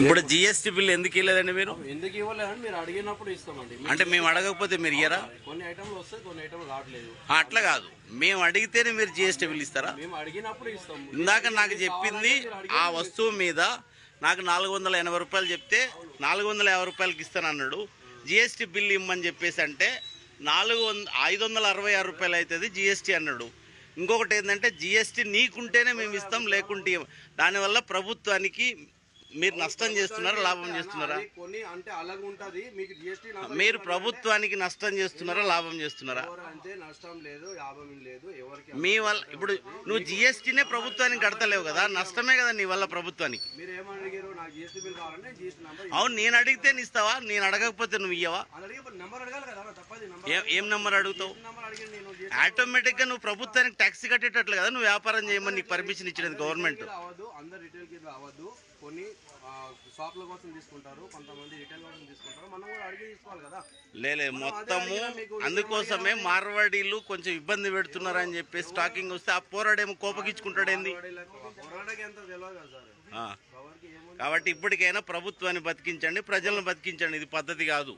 ఇప్పుడు GST bill ఎందుకు ఇవ్వలేదండి మీరు? ఎందుకు ఇవ్వలేదని మీరు అడిగినప్పుడు ఇస్తామండి. అంటే మేము అడగకపోతే మీరు ఇయ్యరా? కొన్ని ఐటమ్లు వస్తాయి కొన్ని ఐటమ్లు రావట్లేదు. అట్లా కాదు. మేము అడిగితేనే మీరు జిఎస్టీ బిల్ ఇస్తారా? మేము అడిగినప్పుడు ఇస్తాం ఇందాక నాకు చెప్పింది ఆ వస్తువు మీద నాకు నాలుగు వందల ఎనభై రూపాయలు చెప్తే నాలుగు వందల యాభై రూపాయలకి ఇస్తాను అన్నాడు జిఎస్టీ బిల్ ఇమ్మని చెప్పేసి అంటే నాలుగు వంద ఐదు వందల అరవై ఆరు రూపాయలు అవుతుంది జిఎస్టీ అన్నాడు. ఇంకొకటి ఏంటంటే జిఎస్టీ నీకుంటేనే మేము ఇస్తాం లేకుంటే. దానివల్ల ప్రభుత్వానికి మీరు నష్టం చేస్తున్నారా? లాభం చేస్తున్నారా? కొన్ని అంటే ఉంటది మీకు జిఎస్టీ మీరు ప్రభుత్వానికి నష్టం చేస్తున్నారా? లాభం చేస్తున్నారా? అంటే నష్టం లేదు లాభం లేదు ఎవరికి మీ వల్ల ఇప్పుడు నువ్వు జిఎస్టీనే ప్రభుత్వానికి కడతలేవు కదా? నష్టమే కదా నీ వల్ల ప్రభుత్వానికి. మీరు నాకు జిఎస్టీ బిల్ కావాలంటే జిఎస్టీ నంబర్ అవును నేను అడిగితే నీ ఇస్తావా? నేను అడగకపోతే నువ్వు ఇయ్యవా? అడగాలి కదా తప్పది ఏం ఏం నెంబర్ అడుగుతావు? ఆటోమేటిక్గా ఆటోమేటిక్గా నువ్వు ప్రభుత్వానికి ట్యాక్సీ కట్టేటట్లు కదా నువ్వు వ్యాపారం చేయమని నీకు పర్మిషన్ ఇచ్చినది గవర్నమెంట్. అందరు రిటైల్కి కొన్ని షాప్ల కోసం తీసుకుంటారు కొంతమంది రిటైల్ కోసం తీసుకుంటారు. మనం కూడా అడిగి తీసుకోవాలి కదా. లేలే మొత్తము అందుకోసమే మార్వాడీలు కొంచెం ఇబ్బంది పెడుతున్నారని చెప్పి స్టాకింగ్ వస్తే ఆ పోరాడేమో కోపగించుకుంటాడేంది? కాబట్టి ఇప్పటికైనా ప్రభుత్వాన్ని బతికించండి ప్రజలను బతికించండి ఇది పద్ధతి కాదు.